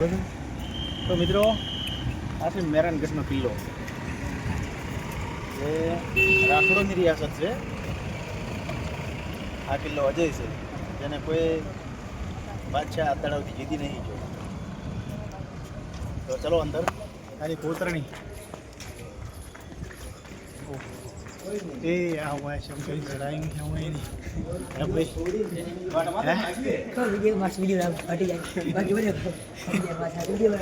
તો મિત્રો આ છે મેરાનગઢનો કિલ્લો એ રાખોડોની રિયાસત છે. આ કિલ્લો અજય છે. જેને કોઈ બાદશાહ તળાવથી જીતી નહીં જો તો ચલો અંદર, આની કોતરણી એ આ હોય શંકરી ચડાઈ છે હું એની હે ભાઈ હે Kau video mas video lah, ada yang bagi mana kau? Video mas video lah.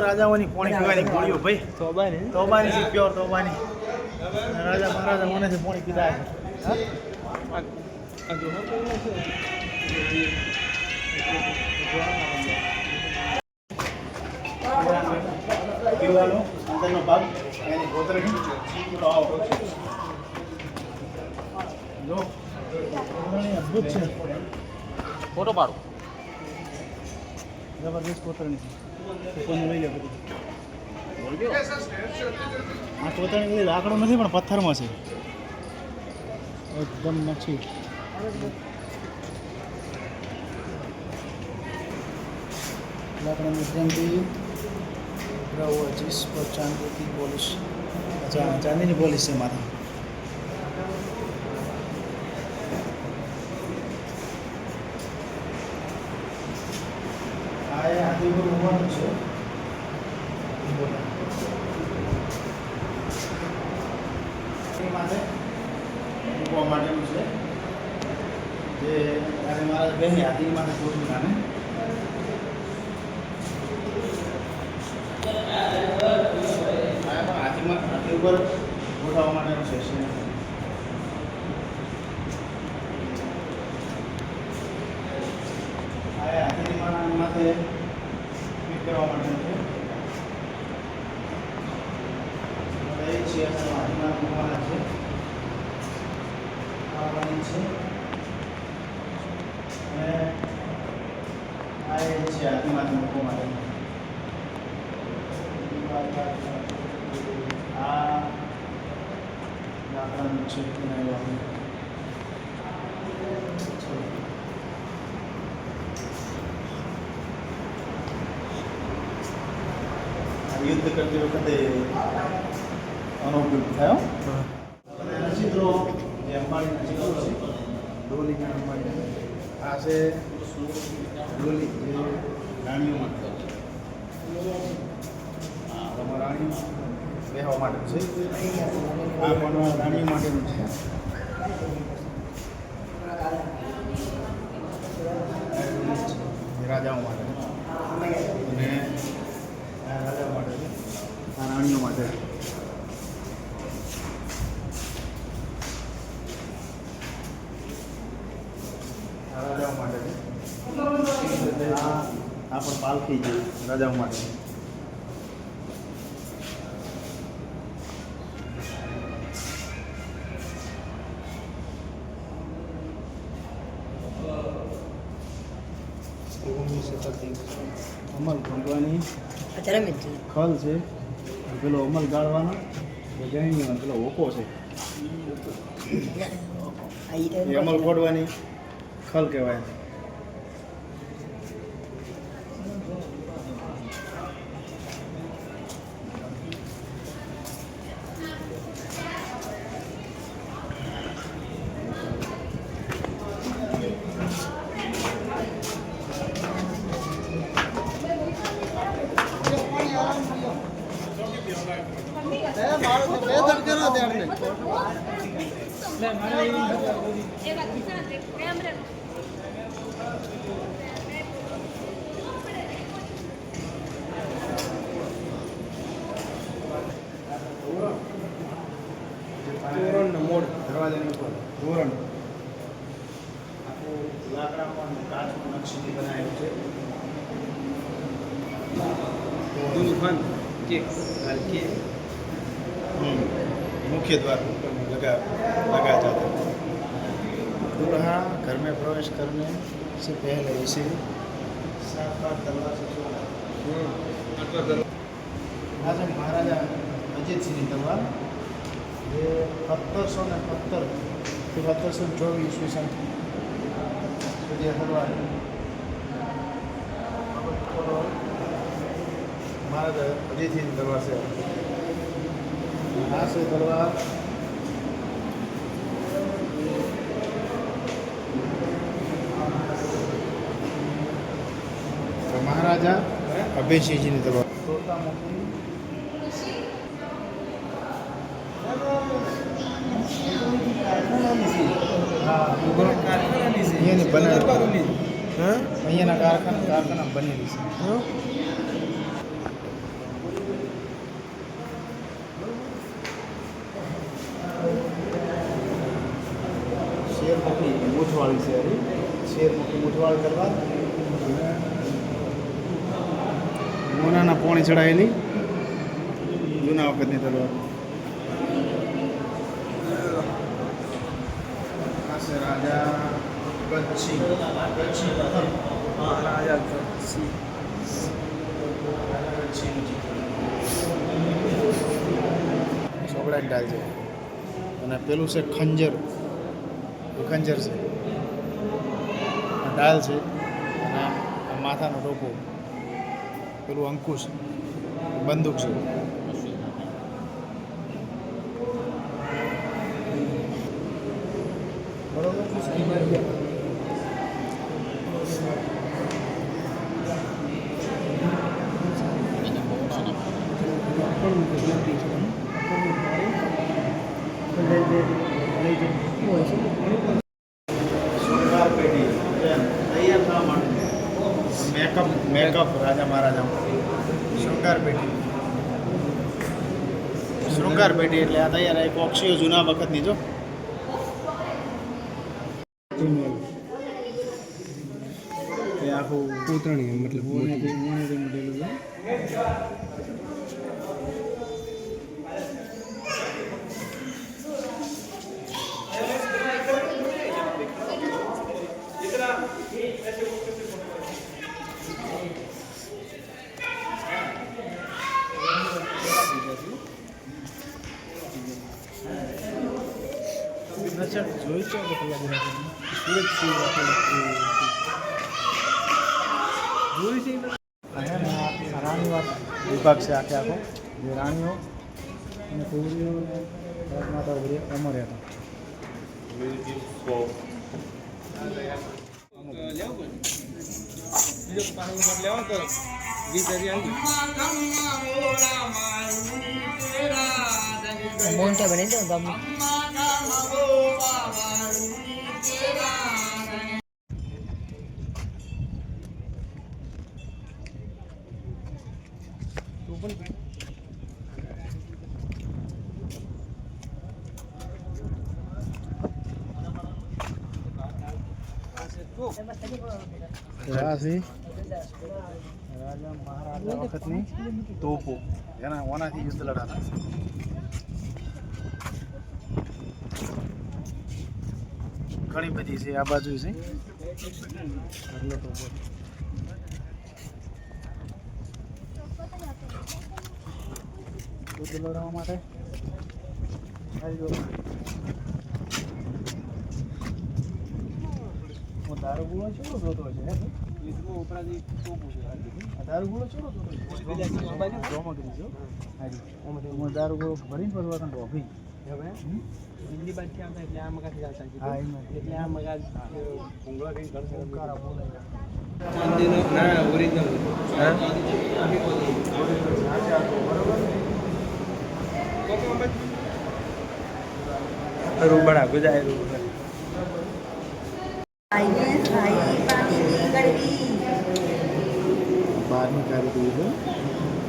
રાજાઓની પોણી પીવાની ગોળીઓ ભાઈ તોબાની તોબાની છે પ્યોર તોબાની રાજા મહારાજા મોનેથી પોણી પીધા છે પીવાનો અંદરનો ભાગ એની કોતરણી જો કોતરણી અદ્ભુત છે ફોટો પાડો. જબરદસ્ત કોતરણી છે. ઉપરનું લઈ લે બધું. આ કોતરણી બધી લાકડું નથી પણ પથ્થરમાં છે. એકદમ મચ્છી લાકડાની ફ્રેમથી ગ્રહો જીસ પર ચાંદીની અચ્છા ચાંદીની પોલિશ છે માથે આ એ આદિ પર ઉભવાનું છે એની માથે મૂકવા માટેનું છે. જે ત્યારે મારા બેન યાદી માટે નાને પણ હાથીમાં હાથી ઉપર ગોઠવવા માટેનું છે એ હાથીની ફિટ કરવા માટેનું છે. છે હાથીમાં છે. છે અને આ એ છે હાથીમાંથી મૂકવા માટે આ લાકડાનું છે બનાવવાનું આ યુદ્ધ કરતી વખતે આનો ઉપયોગ થયો અને ચિત્રો જે અંબાણીના ચિત્રો છે ડોલીના અંબાણી આ છે ડોલી જે રાણીઓ માટે. હા રાણીઓ બેહવા માટે છે. આ પણ રાણીઓ માટેનું છે રાજાઓ માટે અને આ રાજાઓ માટે છે આ રાણીઓ માટે છે આ રાજાઓ માટે આ પણ પાલખી છે રાજાઓ માટે. અમલ ભગવાની. ખલ છે. પેલો અમલ ગાળવાનો ગહેણીમાં પેલો હોકો છે. અમલ ફોડવાની ખલ કહેવાય हम्म, मुख्य द्वार ऊपर में लगा लगा जाता है दूल्हा घर में प्रवेश करने से पहले इसे सात बार तलवार से छोड़ा આજે મહારાજા અજીતસિંહની તલવાર જે સત્તરસો ને સત્તરથી સત્તરસો ને ચોવીસ ઈસવીસન સુધી આ તલવાર મહારાજા અજીતસિંહની તલવાર છે. આ છે તલવાર મહારાજા અભયસિંહજીની તલવાર અહીંયાના કારખાના કારખાના બનેલી છે. મૂઠવાળી છે હરી શેરમુખી મૂઠવાળી કરવા. મોનાના પોણી ચડાયેલી જૂના વખતની તલવાર. રાજા કચ્છી. રાજા ગચ્છી ચોકડા ડાલ છે. અને પેલું છે ખંજર. ખંજર છે. આ ડાલ છે અને આ માથાનો ટોપો પેલું અંકુશ બંદૂક છે શૃંગાર પેઢી તૈયાર થવા માટે મેકઅપ મેકઅપ રાજા મહારાજા શૃંગાર પેઢી શૃંગાર એટલે આ તૈયાર એક ઓક્ષીઓ જૂના વખતની જો. એ આખું પૂતળી મતલબ મોનેથી મોનેથી છે. અચ્છા જોઈ છે કે પેલા બધા સુરત જોઈ છે આ વિભાગ છે આખે આખો. જે રાણીઓ અને કુવરીઓ રાજમાતા વગેરે અમર હતા મોટા બની તો ગામમાં. છે રાજા મહારાજા વખતની તોપો. એના ઓનાથી યુદ્ધ લડાતા. ઘણી બધી છે આ બાજુ છે છે. લડવા માટે. હું દારૂગોળો ચેલો જોતો છે હે? આ દારૂગોળો ચેલો જોતો છે રોમકડી છે હો. હું દારૂગોળો ભરીને પછી વાળાને ડોબી. હા, એમાં. ઓમકારા બોલાય. સાચા તો બરોબર રૂબડા ગુજાય રૂબડા આઈને સ્થાયી પાણીની ગળવી બહારની કારીગરી છે અને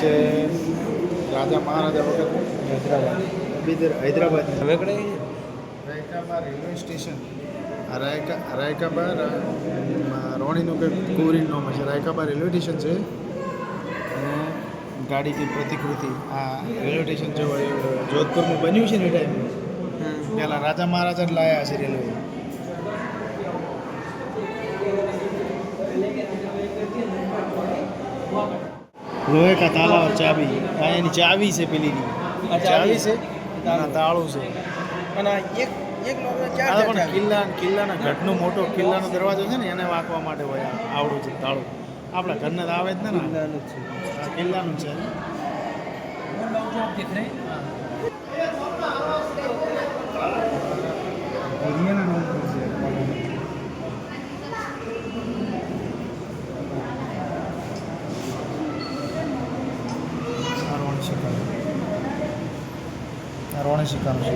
છે રાજા મહારાજા વખત. હૈદરાબાદ બીજર હૈદરાબાદ. હવે કડે રાયકાબા રેલવે સ્ટેશન. આ રાયકા રાયકાબા રોણીનું કંઈક કોરિન નામ છે. રાયકાબા રેલવે સ્ટેશન છે. અને ગાડી કી પ્રતિકૃતિ. આ રેલવે સ્ટેશન જે જોધપુરમાં બન્યું છે ને એ ટાઈમે પહેલાં રાજા મહારાજા જ લાયા છે રેલવે. લોહે કા તાલા ઓર ચાબી? આ એની ચાવી છે પેલીની આ ચાવી છે? અને તાળું છે. અને એક એક લોકો ચાર પણ કિલ્લા કિલ્લાના ઘટનો મોટો કિલ્લાનો દરવાજો છે ને એને વાંકવા માટે હોય આવડું છે તાળું. આપણા ઘરને તો આવે જ ને ને? છે. કિલ્લાનું છે. આ રોણ શિકારો આ રોણ શિકારો છે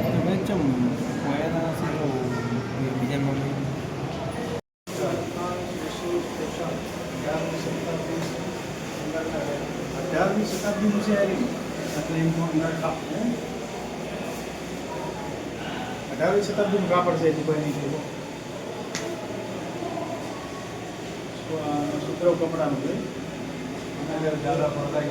અઢારમી શતાબ્દીનું છે આ રહ્યું. આ ટ્રેનમાં અંદર કાપડ, હે? અઢારમી શતાબ્દીનું કાપડ છે હજી કોઈ નહીં સૂત્રો કપડાનું છે અને દાદા પડતા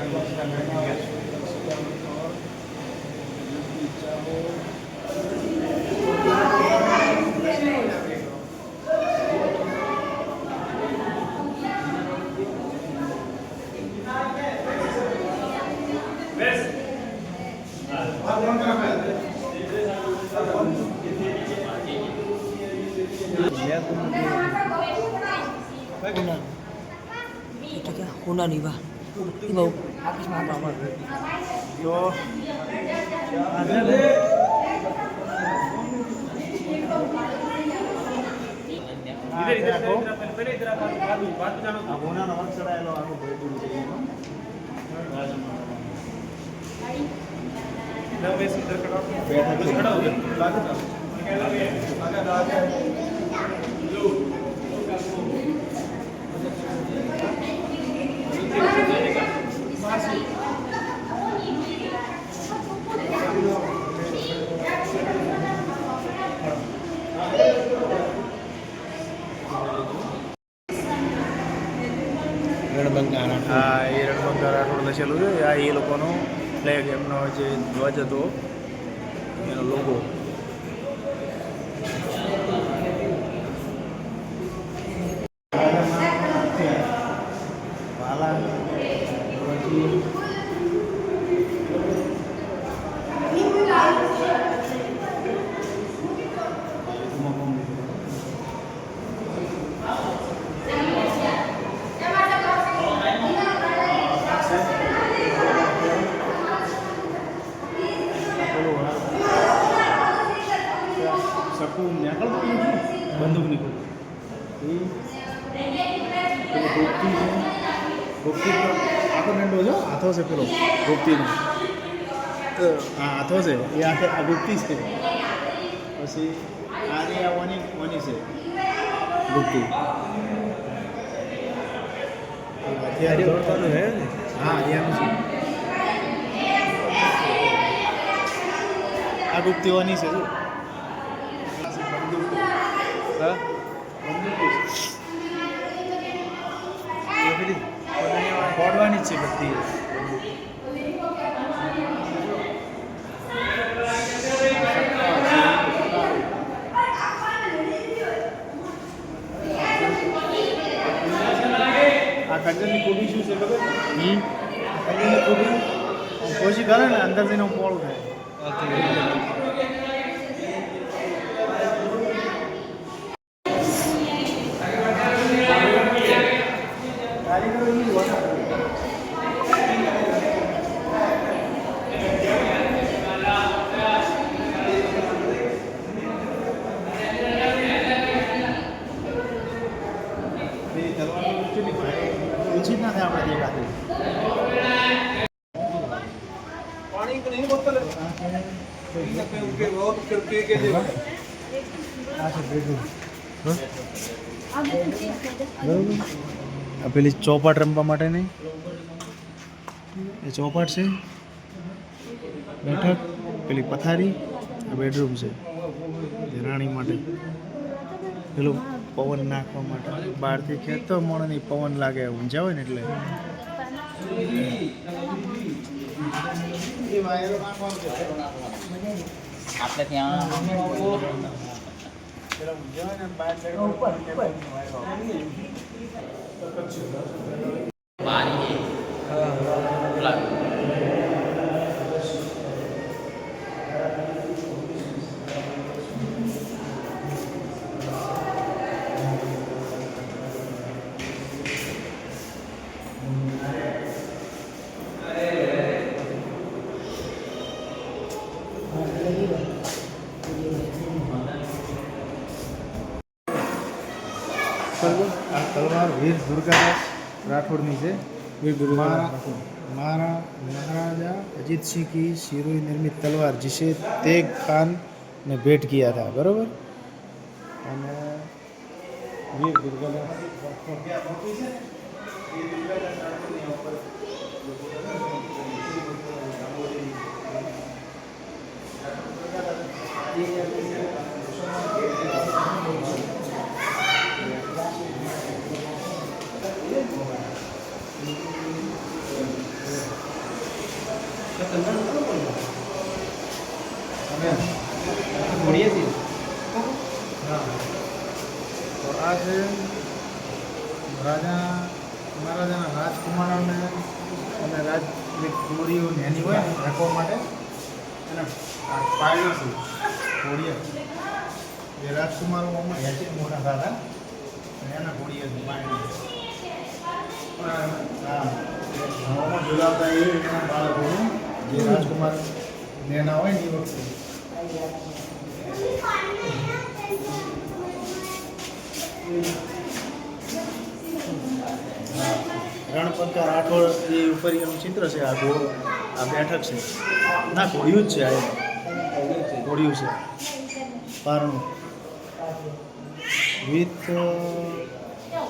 Ito ka, una, di ba? એ તો ક્યાં હોનાની વાહ એ બહુ આકાશમાં આપણા તો આ છે ને આ આખો આ હોનાનો વંશ ચડાયેલો આખો ભોયગું છે એનો. બેઠક છે. રણબંકારા આ એ રાઠોડ છે આ એ લોકોનો ફ્લેગ એમનો જે ધ્વજ હતો એનો લોગો શકું નીકળતું નથી બંદૂક નીકળતું ગુપ્તી છે આખો દંડો જો હાથો છે પેલો ગુપ્તીનો તો આ હાથો છે એ આખે આ ગુપ્તી છે પછી આની આ ઓની ઓની છે ગુપ્તી હે એનું છે આ ગુપ્તીઓની છે શું હા ફોડવાની છે બધી આ ખજરની કુડી શું છે ખબર? હમ? ખજરની કુડી ઓછી કરે ને અંદર જઈને પોળું થાય ઓછી જ આ પેલી ચોપાટ રમવા માટે નહીં? એ ચોપાટ છે. બેઠક, પેલી પથારી, આ બેડરૂમ છે. રાણી માટે. પેલું પવન નાખવા માટે. બહારથી ખેંચતો નહીં પવન લાગે ઊંઝા હોય ને એટલે. આપણે ત્યાં આ તલવાર વીર દુર્ગાદાસ રાઠોડની છે. વીર દુર્ગા મારા મહારાજા અજીતસિંહ કી શિરોઈ નિર્મિત તલવાર જીશે તેગ ખાન ને ભેટ કિયા હતા. બરાબર? અને વીર દુર્ગાદાસ એના ઘોડિયા પાળ્યો હા ગામમાં જોડાવતા એ એના બાળકોને જે રાજકુમાર નેના હોય ને એ વખતે રણપંકા રાઠોડ એ ઉપર એનું ચિત્ર છે, આ ઘોડો આ બેઠક છે. ના, ઘોડિયું જ છે આ ઘોડિયું છે. પારણું. ভিতর